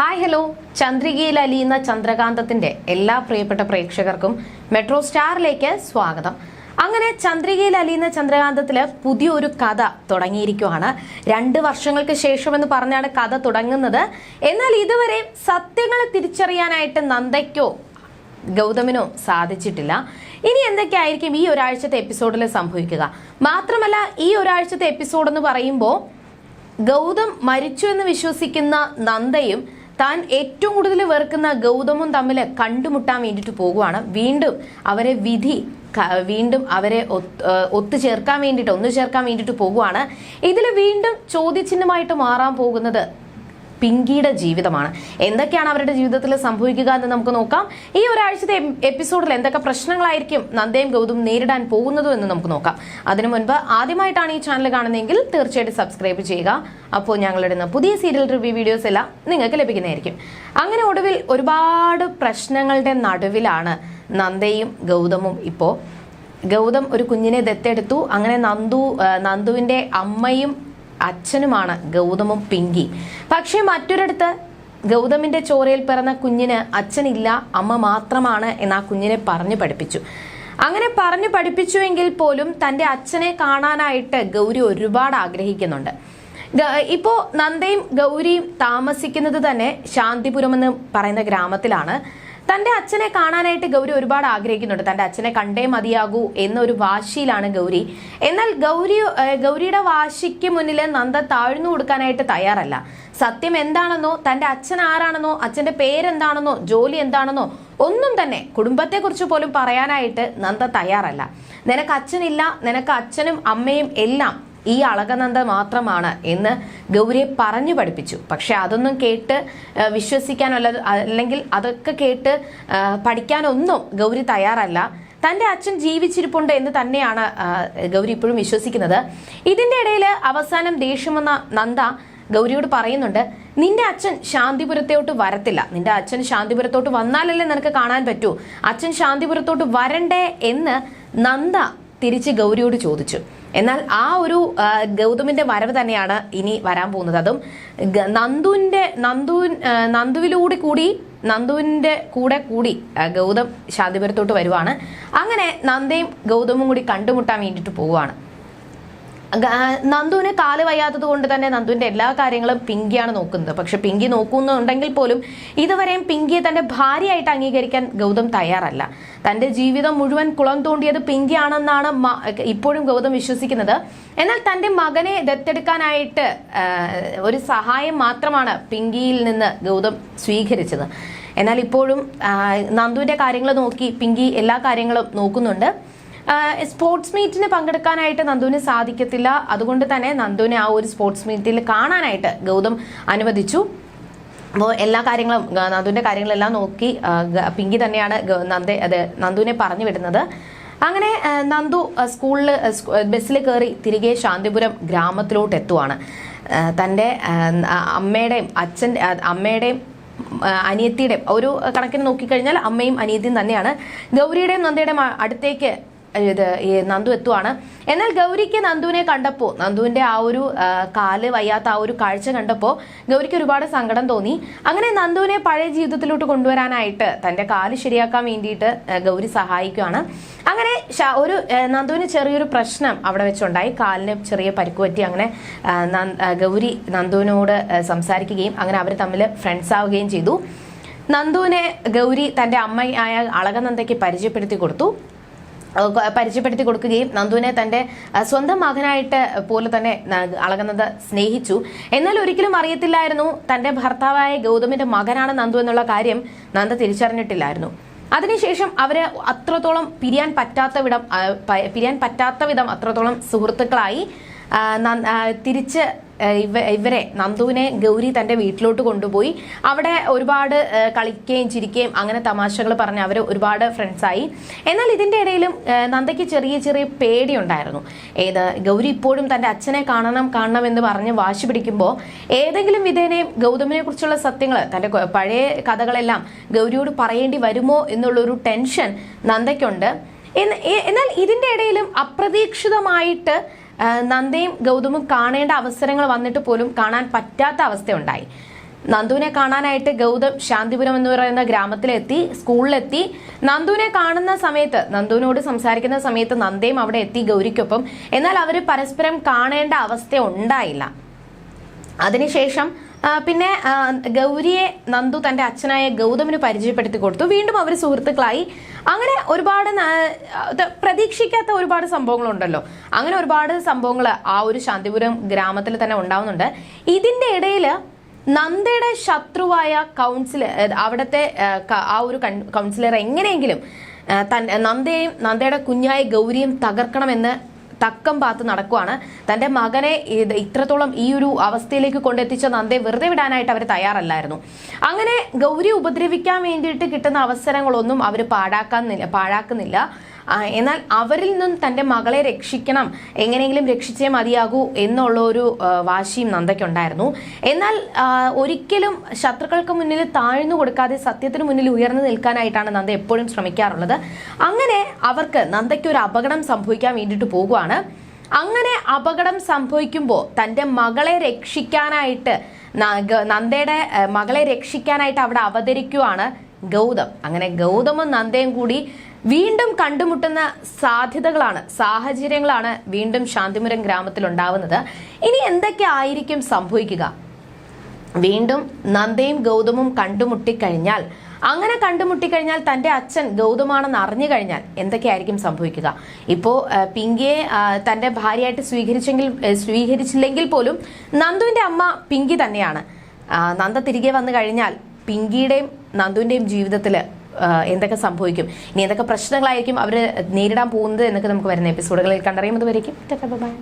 Hi hello. ചന്ദ്രികയിൽ അലിയുന്ന ചന്ദ്രകാന്തത്തിന്റെ എല്ലാ പ്രിയപ്പെട്ട പ്രേക്ഷകർക്കും മെട്രോ സ്റ്റാറിലേക്ക് സ്വാഗതം. അങ്ങനെ ചന്ദ്രികയിൽ അലിയുന്ന ചന്ദ്രകാന്തത്തിൽ പുതിയൊരു കഥ തുടങ്ങിയിരിക്കുവാണ്. രണ്ട് വർഷങ്ങൾക്ക് ശേഷം എന്ന് പറഞ്ഞാണ് കഥ തുടങ്ങുന്നത്. എന്നാൽ ഇതുവരെ സത്യങ്ങളെ തിരിച്ചറിയാനായിട്ട് നന്ദയ്ക്കോ ഗൗതമിനോ സാധിച്ചിട്ടില്ല. ഇനി എന്തൊക്കെയായിരിക്കും ഈ ഒരാഴ്ചത്തെ എപ്പിസോഡിൽ സംഭവിക്കുക? മാത്രമല്ല ഈ ഒരാഴ്ചത്തെ എപ്പിസോഡ് എന്ന് പറയുമ്പോൾ ഗൗതം മരിച്ചു എന്ന് വിശ്വസിക്കുന്ന നന്ദയും താൻ ഏറ്റവും കൂടുതൽ വെറുക്കുന്ന ഗൗതമും തമ്മിൽ കണ്ടുമുട്ടാൻ വേണ്ടിയിട്ട് പോകുവാണ്. വീണ്ടും അവരെ വിധി വീണ്ടും അവരെ ഒത്തുചേർക്കാൻ വേണ്ടിയിട്ട് ഒന്നു ചേർക്കാൻ വേണ്ടിയിട്ട് പോകുവാണ്. ഇതിൽ വീണ്ടും ചോദ്യചിഹ്നമായിട്ട് മാറാൻ പോകുന്നത് പിങ്കിയുടെ ജീവിതമാണ്. എന്തൊക്കെയാണ് അവരുടെ ജീവിതത്തിൽ സംഭവിക്കുക എന്ന് നമുക്ക് നോക്കാം. ഈ ഒരാഴ്ചത്തെ എപ്പിസോഡിൽ എന്തൊക്കെ പ്രശ്നങ്ങളായിരിക്കും നന്ദയും ഗൗതം നേരിടാൻ പോകുന്നതും എന്ന് നമുക്ക് നോക്കാം. അതിനു മുൻപ് ആദ്യമായിട്ടാണ് ഈ ചാനൽ കാണുന്നതെങ്കിൽ തീർച്ചയായിട്ടും സബ്സ്ക്രൈബ് ചെയ്യുക. അപ്പോൾ ഞങ്ങളുടെ പുതിയ സീരിയൽ റിവ്യൂ വീഡിയോസ് എല്ലാം നിങ്ങൾക്ക് ലഭിക്കുന്നതായിരിക്കും. അങ്ങനെ ഒടുവിൽ ഒരുപാട് പ്രശ്നങ്ങളുടെ നടുവിലാണ് നന്ദയും ഗൗതമും ഇപ്പോൾ. ഗൗതം ഒരു കുഞ്ഞിനെ ദത്തെടുത്തു. അങ്ങനെ നന്ദു നന്ദുവിന്റെ അമ്മയും അച്ഛനുമാണ് ഗൗതമും പിങ്കി. പക്ഷേ മറ്റൊരിടത്ത് ഗൗതമിന്റെ ചോരയിൽ പിറന്ന കുഞ്ഞിന് അച്ഛനില്ല അമ്മ മാത്രമാണ് എന്ന് ആ കുഞ്ഞിനെ പറഞ്ഞു പഠിപ്പിച്ചു. അങ്ങനെ പറഞ്ഞു പഠിപ്പിച്ചുവെങ്കിൽ പോലും തന്റെ അച്ഛനെ കാണാനായിട്ട് ഗൗരി ഒരുപാട് ആഗ്രഹിക്കുന്നുണ്ട്. ഇപ്പോൾ ഇപ്പോ നന്ദയും ഗൗരിയും താമസിക്കുന്നത് തന്നെ ശാന്തിപുരം എന്ന് പറയുന്ന ഗ്രാമത്തിലാണ്. തന്റെ അച്ഛനെ കാണാനായിട്ട് ഗൗരി ഒരുപാട് ആഗ്രഹിക്കുന്നുണ്ട്. തന്റെ അച്ഛനെ കണ്ടേ മതിയാകൂ എന്നൊരു വാശിയിലാണ് ഗൗരി. എന്നാൽ ഗൗരി ഗൗരിയുടെ വാശിക്ക് മുന്നിൽ നന്ദ താഴ്ന്നു കൊടുക്കാനായിട്ട് തയ്യാറല്ല. സത്യം എന്താണെന്നോ തന്റെ അച്ഛൻ ആരാണെന്നോ അച്ഛന്റെ പേരെന്താണെന്നോ ജോലി എന്താണെന്നോ ഒന്നും തന്നെ കുടുംബത്തെക്കുറിച്ച് പോലും പറയാനായിട്ട് നന്ദ തയ്യാറല്ല. നിനക്ക് അച്ഛനില്ല നിനക്ക് അച്ഛനും അമ്മയും എല്ലാം ഈ അളകനന്ദ മാത്രമാണ് എന്ന് ഗൗരിയെ പറഞ്ഞു പഠിപ്പിച്ചു. പക്ഷെ അതൊന്നും കേട്ട് വിശ്വസിക്കാനല്ല അല്ലെങ്കിൽ അതൊക്കെ കേട്ട് പഠിക്കാനൊന്നും ഗൗരി തയ്യാറല്ല. തന്റെ അച്ഛൻ ജീവിച്ചിരിപ്പുണ്ട് എന്ന് തന്നെയാണ് ഗൗരി ഇപ്പോഴും വിശ്വസിക്കുന്നത്. ഇതിന്റെ ഇടയിൽ അവസാനം ദേഷ്യം വന്ന നന്ദ ഗൗരിയോട് പറയുന്നുണ്ട് നിന്റെ അച്ഛൻ ശാന്തിപുരത്തോട്ട് വരത്തില്ല. നിന്റെ അച്ഛൻ ശാന്തിപുരത്തോട്ട് വന്നാലല്ലേ നിനക്ക് കാണാൻ പറ്റൂ. അച്ഛൻ ശാന്തിപുരത്തോട്ട് വരണ്ടേ എന്ന് നന്ദ തിരിച്ച് ഗൗരിയോട് ചോദിച്ചു. എന്നാൽ ആ ഒരു ഗൗതമിന്റെ വരവ് തന്നെയാണ് ഇനി വരാൻ പോകുന്നത്. അതും നന്ദുവിന്റെ നന്ദു നന്ദുവിലൂടെ കൂടി നന്ദുവിന്റെ കൂടെ കൂടി ഗൗതം ശാന്തിപുരത്തോട്ട് വരുവാണ്. അങ്ങനെ നന്ദയും ഗൗതമും കൂടി കണ്ടുമുട്ടാൻ വേണ്ടിയിട്ട് പോവുകയാണ്. നന്ദുവിന് കാൽ വയ്യാത്തത് കൊണ്ട് തന്നെ നന്ദുവിന്റെ എല്ലാ കാര്യങ്ങളും പിങ്കിയാണ് നോക്കുന്നത്. പക്ഷെ പിങ്കി നോക്കുന്നുണ്ടെങ്കിൽ പോലും ഇതുവരെയും പിങ്കിയെ തന്റെ ഭാര്യയായിട്ട് അംഗീകരിക്കാൻ ഗൗതം തയ്യാറല്ല. തന്റെ ജീവിതം മുഴുവൻ കുളം തോണ്ടിയത് പിങ്കിയാണെന്നാണ് ഇപ്പോഴും ഗൗതം വിശ്വസിക്കുന്നത്. എന്നാൽ തന്റെ മകനെ ദത്തെടുക്കാനായിട്ട് ഒരു സഹായം മാത്രമാണ് പിങ്കിയിൽ നിന്ന് ഗൗതം സ്വീകരിച്ചത്. എന്നാൽ ഇപ്പോഴും നന്ദുവിന്റെ കാര്യങ്ങൾ നോക്കി പിങ്കി എല്ലാ കാര്യങ്ങളും നോക്കുന്നുണ്ട്. സ്പോർട്സ് മീറ്റിന് പങ്കെടുക്കാനായിട്ട് നന്ദുവിന് സാധിക്കത്തില്ല. അതുകൊണ്ട് തന്നെ നന്ദുവിനെ ആ ഒരു സ്പോർട്സ് മീറ്റിൽ കാണാനായിട്ട് ഗൗതം അനുവദിച്ചു. അപ്പോൾ എല്ലാ കാര്യങ്ങളും നന്ദുവിന്റെ കാര്യങ്ങളെല്ലാം നോക്കി പിങ്കി തന്നെയാണ് നന്ദേ അത് നന്ദുവിനെ പറഞ്ഞു വിടുന്നത്. അങ്ങനെ നന്ദു സ്കൂളിൽ ബസ്സിൽ കയറി തിരികെ ശാന്തിപുരം ഗ്രാമത്തിലോട്ട് എത്തുവാണ്. തന്റെ അമ്മയുടെയും അച്ഛന്റെ അമ്മയുടെയും അനിയത്തിയുടെയും ഒരു കണക്കിന് നോക്കിക്കഴിഞ്ഞാൽ അമ്മയും അനിയത്തിയും തന്നെയാണ്. ഗൗരിയുടെയും നന്ദയുടെയും അടുത്തേക്ക് ഇത് നന്ദു എത്തുവാണ്. എന്നാൽ ഗൗരിക്ക് നന്ദുവിനെ കണ്ടപ്പോൾ നന്ദുവിന്റെ ആ ഒരു കാൽ വയ്യാത്ത ആ ഒരു കാഴ്ച കണ്ടപ്പോൾ ഗൗരിക്ക് ഒരുപാട് സങ്കടം തോന്നി. അങ്ങനെ നന്ദുവിനെ പഴയ ജീവിതത്തിലോട്ട് കൊണ്ടുവരാനായിട്ട് തന്റെ കാൽ ശരിയാക്കാൻ വേണ്ടിയിട്ട് ഗൗരി സഹായിക്കുകയാണ് അങ്ങനെ ഒരു നന്ദുവിന് ചെറിയൊരു പ്രശ്നം അവിടെ വെച്ചുണ്ടായി. കാലിന് ചെറിയ പരിക്ക് പറ്റി അങ്ങനെ ഗൗരി നന്ദുവിനോട് സംസാരിക്കുകയും അങ്ങനെ അവർ തമ്മിൽ ഫ്രണ്ട്സ് ആവുകയും ചെയ്തു. നന്ദുവിനെ ഗൗരി തന്റെ അമ്മയായ അളകനന്ദയ്ക്ക് പരിചയപ്പെടുത്തി കൊടുത്തു. പരിചയപ്പെടുത്തി കൊടുക്കുകയും നന്ദുവിനെ തന്റെ സ്വന്തം മകനായിട്ട് പോലെ തന്നെ അളകുന്നത് സ്നേഹിച്ചു. എന്നാൽ ഒരിക്കലും അറിയത്തില്ലായിരുന്നു തന്റെ ഭർത്താവായ ഗൗതമിന്റെ മകനാണ് നന്ദു എന്നുള്ള കാര്യം നന്ദ തിരിച്ചറിഞ്ഞിട്ടില്ലായിരുന്നു. അതിനുശേഷം അവർ അത്രത്തോളം പിരിയാൻ പറ്റാത്ത വിധം പിരിയാൻ പറ്റാത്ത വിധം അത്രത്തോളം സുഹൃത്തുക്കളായി തിരിച്ച് ഇവ ഇവരെ നന്ദുവിനെ ഗൗരി തന്റെ വീട്ടിലോട്ട് കൊണ്ടുപോയി. അവിടെ ഒരുപാട് കളിക്കുകയും ചിരിക്കുകയും അങ്ങനെ തമാശകൾ പറഞ്ഞ് അവർ ഒരുപാട് ഫ്രണ്ട്സായി എന്നാൽ ഇതിന്റെ ഇടയിലും നന്ദയ്ക്ക് ചെറിയ ചെറിയ പേടിയുണ്ടായിരുന്നു. ഏത് ഗൗരി ഇപ്പോഴും തന്റെ അച്ഛനെ കാണണം കാണണം എന്ന് പറഞ്ഞ് വാശി പിടിക്കുമ്പോൾ ഏതെങ്കിലും വിധേനയും ഗൗതമിനെ കുറിച്ചുള്ള സത്യങ്ങൾ തന്റെ പഴയ കഥകളെല്ലാം ഗൗരിയോട് പറയേണ്ടി വരുമോ എന്നുള്ളൊരു ടെൻഷൻ നന്ദയ്ക്കുണ്ട്. എന്നാൽ ഇതിന്റെ ഇടയിലും അപ്രതീക്ഷിതമായിട്ട് നന്ദയും ഗൗതമും കാണേണ്ട അവസരങ്ങൾ വന്നിട്ട് പോലും കാണാൻ പറ്റാത്ത അവസ്ഥയുണ്ടായി. നന്ദുവിനെ കാണാനായിട്ട് ഗൗതം ശാന്തിപുരം എന്ന് പറയുന്ന ഗ്രാമത്തിലെത്തി സ്കൂളിലെത്തി. നന്ദുവിനെ കാണുന്ന സമയത്ത് നന്ദുവിനോട് സംസാരിക്കുന്ന സമയത്ത് നന്ദയും അവിടെ എത്തി ഗൗരിക്കൊപ്പം. എന്നാൽ അവർ പരസ്പരം കാണേണ്ട അവസ്ഥ ഉണ്ടായില്ല. അതിനുശേഷം പിന്നെ ഗൗരിയെ നന്ദു തന്റെ അച്ഛനായ ഗൗതമിന് പരിചയപ്പെടുത്തി കൊടുത്തു. വീണ്ടും അവർ സുഹൃത്തുക്കളായി. അങ്ങനെ ഒരുപാട് പ്രതീക്ഷിക്കാത്ത ഒരുപാട് സംഭവങ്ങളുണ്ടല്ലോ. അങ്ങനെ ഒരുപാട് സംഭവങ്ങൾ ആ ഒരു ശാന്തിപുരം ഗ്രാമത്തിൽ തന്നെ ഉണ്ടാവുന്നുണ്ട്. ഇതിന്റെ ഇടയിൽ നന്ദയുടെ ശത്രുവായ കൗൺസിലർ അവിടുത്തെ ആ, ഒരു കൗൺസിലർ എങ്ങനെയെങ്കിലും തൻ നന്ദയെയും നന്ദയുടെ കുഞ്ഞായ ഗൗരിയും തകർക്കണമെന്ന് തക്കം പാത്ത് നടക്കുവാണ്. തന്റെ മകനെ ഇത്രത്തോളം ഈ ഒരു അവസ്ഥയിലേക്ക് കൊണ്ടെത്തിച്ച നന്ദയെ വെറുതെ വിടാനായിട്ട് അവർ തയ്യാറല്ലായിരുന്നു. അങ്ങനെ ഗൗരി ഉപദ്രവിക്കാൻ വേണ്ടിയിട്ട് കിട്ടുന്ന അവസരങ്ങളൊന്നും അവർ പാഴാക്കാൻ പാഴാക്കുന്നില്ല. എന്നാൽ അവരിൽ നിന്നും തന്റെ മകളെ രക്ഷിക്കണം. എങ്ങനെയെങ്കിലും രക്ഷിച്ചേ മതിയാകൂ എന്നുള്ള ഒരു വാശിയും നന്ദയ്ക്കുണ്ടായിരുന്നു. എന്നാൽ ഒരിക്കലും ശത്രുക്കൾക്ക് മുന്നിൽ താഴ്ന്നു കൊടുക്കാതെ സത്യത്തിന് മുന്നിൽ ഉയർന്നു നിൽക്കാനായിട്ടാണ് നന്ദ എപ്പോഴും ശ്രമിക്കാറുള്ളത്. അങ്ങനെ അവർക്ക് നന്ദയ്ക്ക് ഒരു അപകടം സംഭവിക്കാൻ വേണ്ടിയിട്ട് പോകുവാണ്. അങ്ങനെ അപകടം സംഭവിക്കുമ്പോൾ തന്റെ മകളെ രക്ഷിക്കാനായിട്ട് നന്ദയുടെ മകളെ രക്ഷിക്കാനായിട്ട് അവിടെ അവതരിക്കുവാണ് ഗൗതം. അങ്ങനെ ഗൗതമും നന്ദയും കൂടി വീണ്ടും കണ്ടുമുട്ടുന്ന സാധ്യതകളാണ് സാഹചര്യങ്ങളാണ് വീണ്ടും ശാന്തിപുരം ഗ്രാമത്തിൽ ഉണ്ടാവുന്നത് ഇനി എന്തൊക്കെ ആയിരിക്കും സംഭവിക്കുക? വീണ്ടും നന്ദയും ഗൗതമും കണ്ടുമുട്ടിക്കഴിഞ്ഞാൽ അങ്ങനെ കണ്ടുമുട്ടിക്കഴിഞ്ഞാൽ തന്റെ അച്ഛൻ ഗൗതമാണെന്ന് അറിഞ്ഞു കഴിഞ്ഞാൽ എന്തൊക്കെയായിരിക്കും സംഭവിക്കുക? ഇപ്പോൾ പിങ്കിയെ തന്റെ ഭാര്യയായിട്ട് സ്വീകരിച്ചെങ്കിൽ സ്വീകരിച്ചില്ലെങ്കിൽ പോലും നന്ദുവിന്റെ അമ്മ പിങ്കി തന്നെയാണ്. നന്ദ തിരികെ വന്നു കഴിഞ്ഞാൽ പിങ്കിയുടെയും നന്ദുവിന്റെയും ജീവിതത്തിൽ എന്തൊക്കെ സംഭവിക്കും? ഇനി എന്തൊക്കെ പ്രശ്നങ്ങളായിരിക്കും അവർ നേരിടാൻ പോകുന്നത് എന്നൊക്കെ നമുക്ക് വരുന്ന എപ്പിസോഡുകളിൽ കണ്ടറിയുമ്പോൾ വരയ്ക്കും ബൈ.